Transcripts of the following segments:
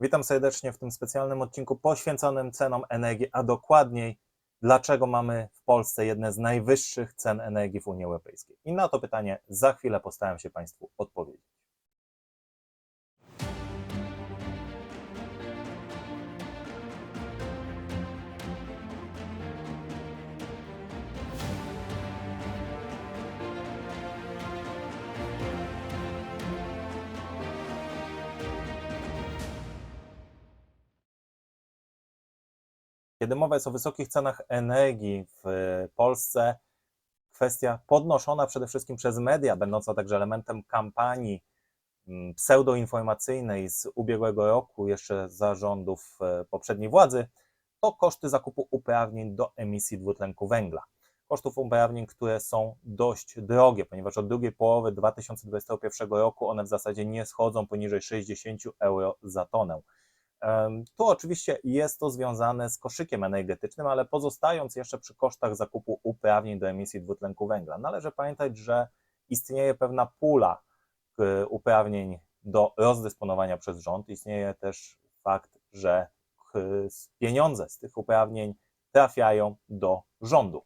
Witam serdecznie w tym specjalnym odcinku poświęconym cenom energii, a dokładniej dlaczego mamy w Polsce jedne z najwyższych cen energii w Unii Europejskiej. I na to pytanie za chwilę postaram się Państwu odpowiedzieć. Kiedy mowa jest o wysokich cenach energii w Polsce, kwestia podnoszona przede wszystkim przez media, będąca także elementem kampanii mm, pseudoinformacyjnej z ubiegłego roku, jeszcze za rządów e, poprzedniej władzy, to koszty zakupu uprawnień do emisji dwutlenku węgla. Kosztów uprawnień, które są dość drogie, ponieważ od drugiej połowy 2021 roku one w zasadzie nie schodzą poniżej 60 euro za tonę. Tu oczywiście jest to związane z koszykiem energetycznym, ale pozostając jeszcze przy kosztach zakupu uprawnień do emisji dwutlenku węgla, należy pamiętać, że istnieje pewna pula e, uprawnień do rozdysponowania przez rząd. Istnieje też fakt, że k- pieniądze z tych uprawnień trafiają do rządu.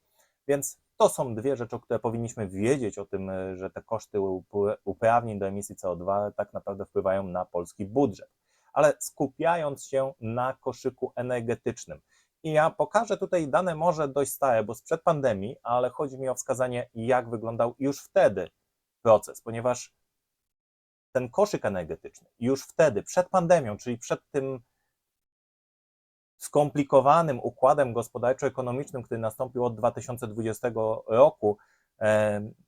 Więc to są dwie rzeczy, które powinniśmy wiedzieć o tym, e, że te koszty up- uprawnień do emisji CO2 tak naprawdę wpływają na polski budżet ale skupiając się na koszyku energetycznym. I ja pokażę tutaj dane może dość stare, bo sprzed pandemii, ale chodzi mi o wskazanie, jak wyglądał już wtedy proces, ponieważ ten koszyk energetyczny już wtedy, przed pandemią, czyli przed tym skomplikowanym układem gospodarczo-ekonomicznym, który nastąpił od 2020 roku,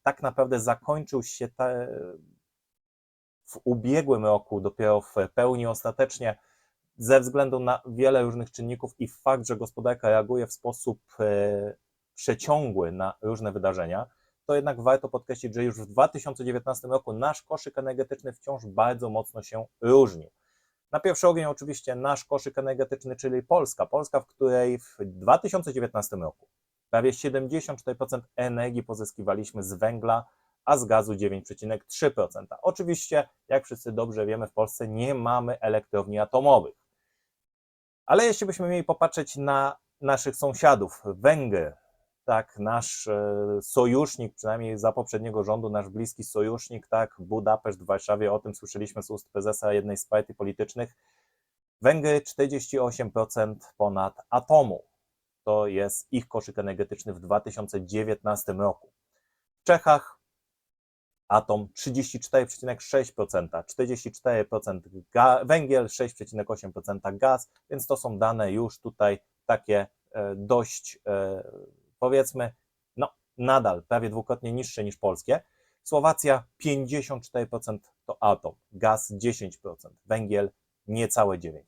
tak naprawdę zakończył się te, w ubiegłym roku, dopiero w pełni ostatecznie, ze względu na wiele różnych czynników i fakt, że gospodarka reaguje w sposób e, przeciągły na różne wydarzenia, to jednak warto podkreślić, że już w 2019 roku nasz koszyk energetyczny wciąż bardzo mocno się różnił. Na pierwszy ogień oczywiście nasz koszyk energetyczny, czyli Polska. Polska, w której w 2019 roku prawie 74% energii pozyskiwaliśmy z węgla, a z gazu 9,3%. Oczywiście, jak wszyscy dobrze wiemy, w Polsce nie mamy elektrowni atomowych. Ale jeśli byśmy mieli popatrzeć na naszych sąsiadów, Węgry, tak, nasz e, sojusznik, przynajmniej za poprzedniego rządu, nasz bliski sojusznik, tak, Budapeszt w Warszawie, o tym słyszeliśmy z ust prezesa jednej z partii politycznych. Węgry 48% ponad atomu. To jest ich koszyk energetyczny w 2019 roku. W Czechach atom 34,6%, 44% ga- węgiel, 6,8% gaz, więc to są dane już tutaj takie e, dość, e, powiedzmy, no nadal prawie dwukrotnie niższe niż polskie. Słowacja 54% to atom, gaz 10%, węgiel niecałe 9%.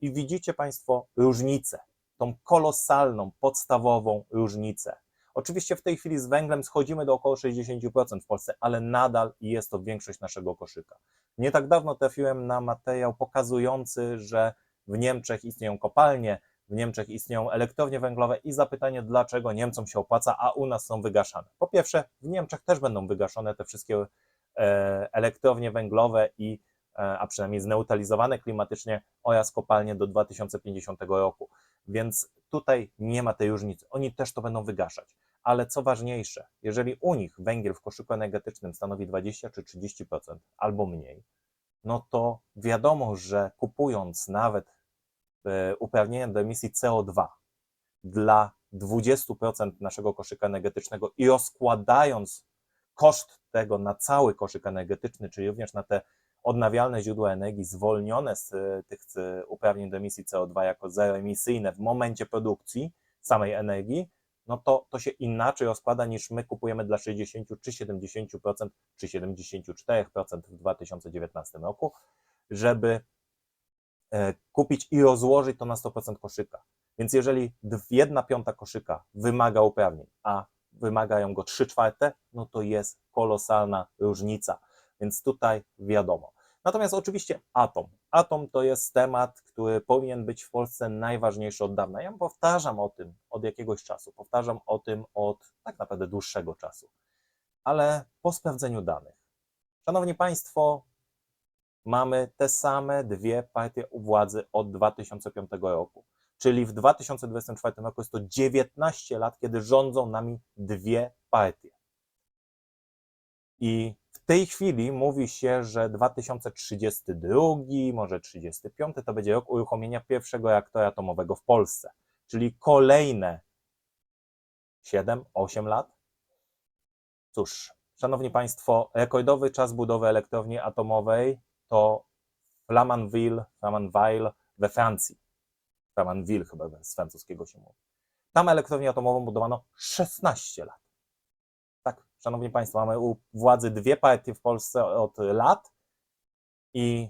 I widzicie Państwo różnicę, tą kolosalną, podstawową różnicę. Oczywiście w tej chwili z węglem schodzimy do około 60% w Polsce, ale nadal jest to większość naszego koszyka. Nie tak dawno trafiłem na materiał pokazujący, że w Niemczech istnieją kopalnie, w Niemczech istnieją elektrownie węglowe i zapytanie, dlaczego Niemcom się opłaca, a u nas są wygaszane. Po pierwsze, w Niemczech też będą wygaszone te wszystkie e, elektrownie węglowe i e, a przynajmniej zneutralizowane klimatycznie oraz kopalnie do 2050 roku. Więc tutaj nie ma tej różnicy. Oni też to będą wygaszać. Ale co ważniejsze, jeżeli u nich węgiel w koszyku energetycznym stanowi 20 czy 30% albo mniej, no to wiadomo, że kupując nawet e, uprawnienia do emisji CO2 dla 20% naszego koszyka energetycznego i rozkładając koszt tego na cały koszyk energetyczny, czyli również na te odnawialne źródła energii zwolnione z e, tych e, uprawnień do emisji CO2 jako zeroemisyjne w momencie produkcji samej energii, no to to się inaczej rozkłada niż my kupujemy dla 60 czy 70% czy 74% w 2019 roku, żeby e, kupić i rozłożyć to na 100% koszyka. Więc jeżeli jedna piąta koszyka wymaga uprawnień, a wymagają go 3 czwarte, no to jest kolosalna różnica. Więc tutaj wiadomo. Natomiast oczywiście atom. Atom to jest temat, który powinien być w Polsce najważniejszy od dawna. Ja powtarzam o tym od jakiegoś czasu, powtarzam o tym od tak naprawdę dłuższego czasu. Ale po sprawdzeniu danych, Szanowni Państwo, mamy te same dwie partie u władzy od 2005 roku. Czyli w 2024 roku jest to 19 lat, kiedy rządzą nami dwie partie. I w tej chwili mówi się, że 2032, może 35 to będzie rok uruchomienia pierwszego reaktora atomowego w Polsce. Czyli kolejne 7-8 lat. Cóż, Szanowni Państwo, rekordowy czas budowy elektrowni atomowej to Flamanville, Flamanville we Francji. Flamanville chyba z francuskiego się mówi. Tam elektrownię atomową budowano 16 lat. Szanowni Państwo, mamy u władzy dwie partie w Polsce od lat i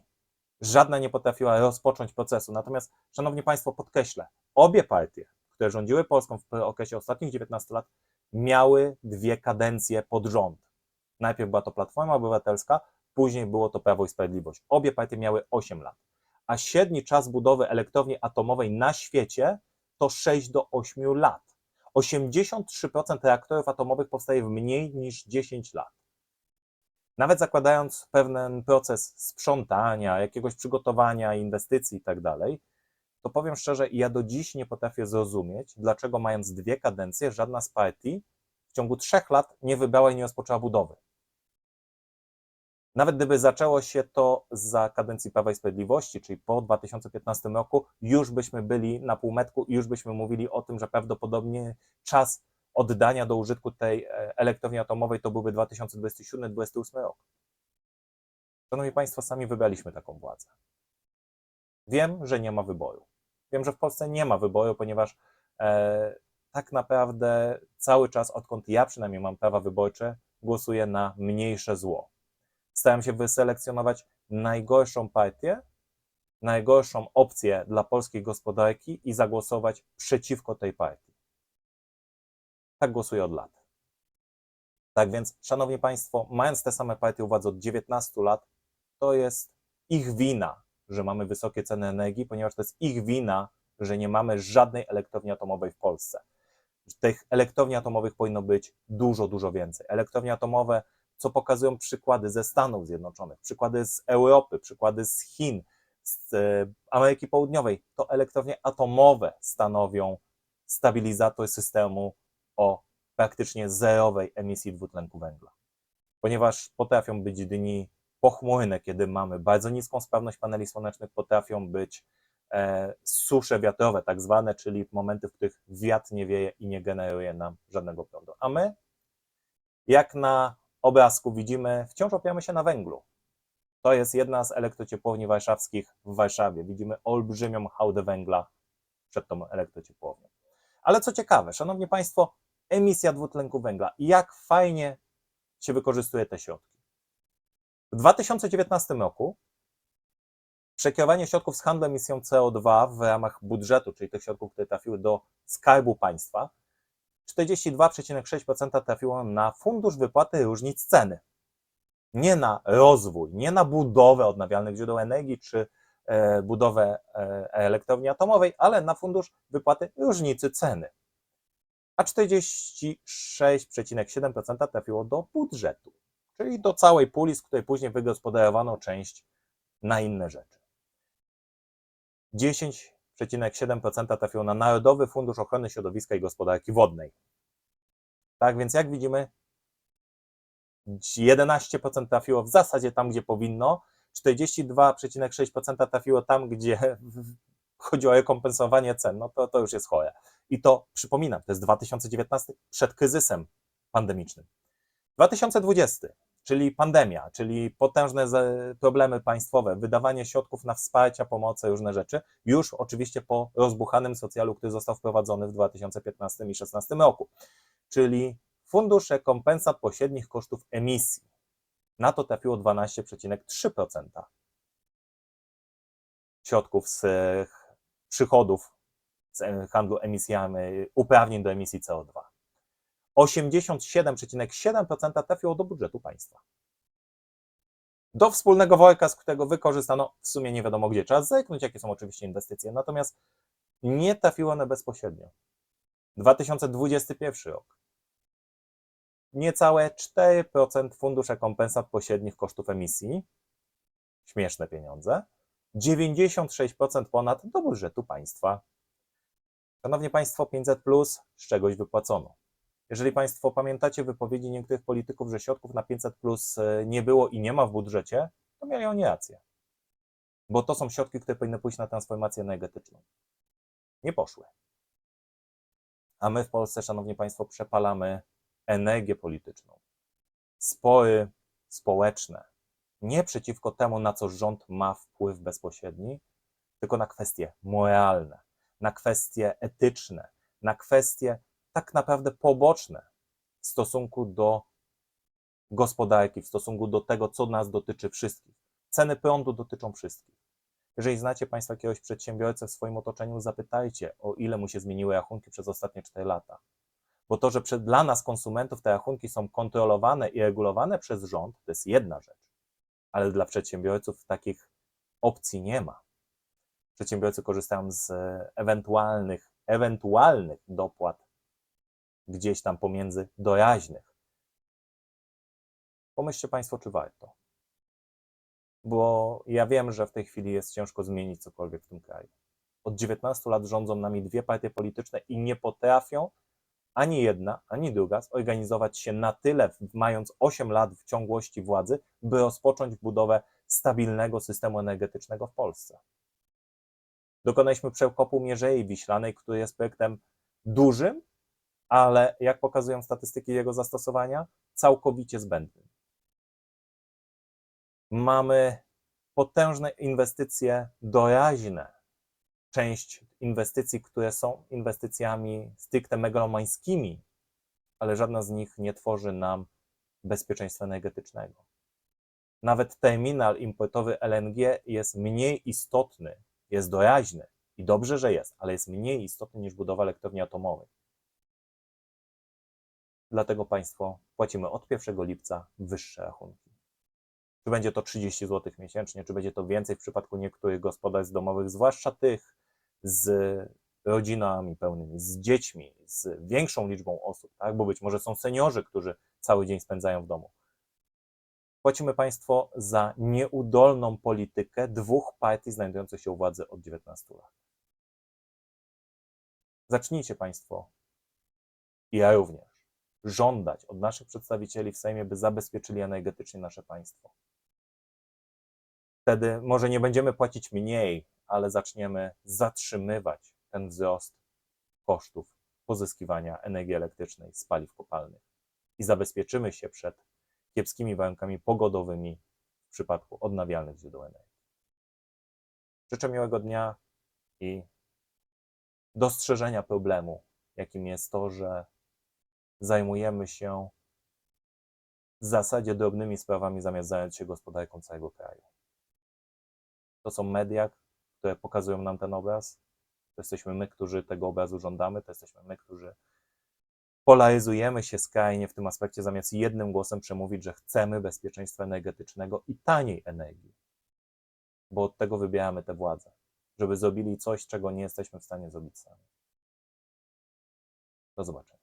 żadna nie potrafiła rozpocząć procesu. Natomiast, Szanowni Państwo, podkreślę, obie partie, które rządziły Polską w okresie ostatnich 19 lat, miały dwie kadencje pod rząd. Najpierw była to Platforma Obywatelska, później było to Prawo i Sprawiedliwość. Obie partie miały 8 lat. A średni czas budowy elektrowni atomowej na świecie to 6 do 8 lat. 83% reaktorów atomowych powstaje w mniej niż 10 lat. Nawet zakładając pewien proces sprzątania, jakiegoś przygotowania, inwestycji i tak to powiem szczerze, ja do dziś nie potrafię zrozumieć, dlaczego mając dwie kadencje, żadna z partii w ciągu trzech lat nie wybrała i nie rozpoczęła budowy. Nawet gdyby zaczęło się to za kadencji Prawa i Sprawiedliwości, czyli po 2015 roku, już byśmy byli na półmetku i już byśmy mówili o tym, że prawdopodobnie czas oddania do użytku tej e, elektrowni atomowej to byłby 2027-2028 rok. Szanowni Państwo, sami wybraliśmy taką władzę. Wiem, że nie ma wyboru. Wiem, że w Polsce nie ma wyboru, ponieważ e, tak naprawdę cały czas, odkąd ja przynajmniej mam prawa wyborcze, głosuję na mniejsze zło. Staram się wyselekcjonować najgorszą partię, najgorszą opcję dla polskiej gospodarki i zagłosować przeciwko tej partii. Tak głosuję od lat. Tak więc, Szanowni Państwo, mając te same partie u władzy od 19 lat, to jest ich wina, że mamy wysokie ceny energii, ponieważ to jest ich wina, że nie mamy żadnej elektrowni atomowej w Polsce. Tych elektrowni atomowych powinno być dużo, dużo więcej. Elektrownie atomowe, co pokazują przykłady ze Stanów Zjednoczonych, przykłady z Europy, przykłady z Chin, z e, Ameryki Południowej, to elektrownie atomowe stanowią stabilizator systemu o praktycznie zerowej emisji dwutlenku węgla. Ponieważ potrafią być dni pochmurne, kiedy mamy bardzo niską sprawność paneli słonecznych, potrafią być e, susze wiatrowe, tak zwane, czyli momenty, w których wiatr nie wieje i nie generuje nam żadnego prądu. A my, jak na obrazku widzimy, wciąż opieramy się na węglu. To jest jedna z elektrociepłowni warszawskich w Warszawie. Widzimy olbrzymią hałdę węgla przed tą elektrociepłownią. Ale co ciekawe, Szanowni Państwo, emisja dwutlenku węgla. Jak fajnie się wykorzystuje te środki. W 2019 roku przekierowanie środków z handlu emisją CO2 w ramach budżetu, czyli tych środków, które trafiły do skarbu państwa, 42,6% trafiło na fundusz wypłaty różnic ceny. Nie na rozwój, nie na budowę odnawialnych źródeł energii czy e, budowę e, elektrowni atomowej, ale na fundusz wypłaty różnicy ceny. A 46,7% trafiło do budżetu, czyli do całej puli, z której później wygospodarowano część na inne rzeczy. 10,7% trafiło na Narodowy Fundusz Ochrony Środowiska i Gospodarki Wodnej. Tak więc jak widzimy, 11% trafiło w zasadzie tam, gdzie powinno, 42,6% trafiło tam, gdzie chodzi o rekompensowanie cen. No to, to już jest chore. I to przypominam, to jest 2019 przed kryzysem pandemicznym. 2020, czyli pandemia, czyli potężne problemy państwowe, wydawanie środków na wsparcie, pomocy, różne rzeczy, już oczywiście po rozbuchanym socjalu, który został wprowadzony w 2015 i 2016 roku, czyli Fundusz Rekompensat Pośrednich Kosztów Emisji. Na to trafiło 12,3% środków z przychodów z handlu emisjami, uprawnień do emisji CO2. 87,7% trafiło do budżetu państwa. Do wspólnego worka, z którego wykorzystano w sumie nie wiadomo gdzie. Trzeba zerknąć, jakie są oczywiście inwestycje, natomiast nie trafiło one bezpośrednio. 2021 rok. Niecałe 4% fundusz rekompensat pośrednich kosztów emisji. Śmieszne pieniądze. 96% ponad do budżetu państwa. Szanowni Państwo, 500 plus z czegoś wypłacono. Jeżeli Państwo pamiętacie wypowiedzi niektórych polityków, że środków na 500 plus e, nie było i nie ma w budżecie, to mieli oni rację. Bo to są środki, które powinny pójść na transformację energetyczną. Nie poszły. A my w Polsce, Szanowni Państwo, przepalamy energię polityczną. Spory społeczne. Nie przeciwko temu, na co rząd ma wpływ bezpośredni, tylko na kwestie moralne, na kwestie etyczne, na kwestie tak naprawdę poboczne w stosunku do gospodarki, w stosunku do tego, co nas dotyczy wszystkich. Ceny prądu dotyczą wszystkich. Jeżeli znacie Państwo jakiegoś przedsiębiorcę w swoim otoczeniu, zapytajcie, o ile mu się zmieniły rachunki przez ostatnie 4 lata. Bo to, że dla nas, konsumentów, te rachunki są kontrolowane i regulowane przez rząd, to jest jedna rzecz. Ale dla przedsiębiorców takich opcji nie ma. Przedsiębiorcy korzystają z ewentualnych, ewentualnych dopłat gdzieś tam pomiędzy doraźnych. Pomyślcie Państwo, czy warto. Bo ja wiem, że w tej chwili jest ciężko zmienić cokolwiek w tym kraju. Od 19 lat rządzą nami dwie partie polityczne i nie potrafią ani jedna, ani druga zorganizować się na tyle, mając 8 lat w ciągłości władzy, by rozpocząć budowę stabilnego systemu energetycznego w Polsce. Dokonaliśmy przekopu Mierzei Wiślanej, który jest projektem dużym, ale jak pokazują statystyki jego zastosowania, całkowicie zbędnym. Mamy potężne inwestycje doraźne. Część inwestycji, które są inwestycjami stricte megalomańskimi, ale żadna z nich nie tworzy nam bezpieczeństwa energetycznego. Nawet terminal importowy LNG jest mniej istotny, jest doraźny i dobrze, że jest, ale jest mniej istotny niż budowa elektrowni atomowej. Dlatego Państwo płacimy od 1 lipca wyższe rachunki. Czy będzie to 30 zł miesięcznie, czy będzie to więcej w przypadku niektórych gospodarstw domowych, zwłaszcza tych z rodzinami pełnymi, z dziećmi, z większą liczbą osób, tak? bo być może są seniorzy, którzy cały dzień spędzają w domu. Płacimy Państwo za nieudolną politykę dwóch partii znajdujących się u władzy od 19 lat. Zacznijcie Państwo, i ja również, żądać od naszych przedstawicieli w Sejmie, by zabezpieczyli energetycznie nasze państwo. Wtedy może nie będziemy płacić mniej, ale zaczniemy zatrzymywać ten wzrost kosztów pozyskiwania energii elektrycznej z paliw kopalnych i zabezpieczymy się przed kiepskimi warunkami pogodowymi w przypadku odnawialnych źródeł energii. Życzę miłego dnia i dostrzeżenia problemu, jakim jest to, że zajmujemy się w zasadzie drobnymi sprawami, zamiast zająć się gospodarką całego kraju. To są media, które pokazują nam ten obraz. To jesteśmy my, którzy tego obrazu żądamy, to jesteśmy my, którzy polaryzujemy się skrajnie w tym aspekcie, zamiast jednym głosem przemówić, że chcemy bezpieczeństwa energetycznego i taniej energii. Bo od tego wybieramy te władze, żeby zrobili coś, czego nie jesteśmy w stanie zrobić sami. Do zobaczenia.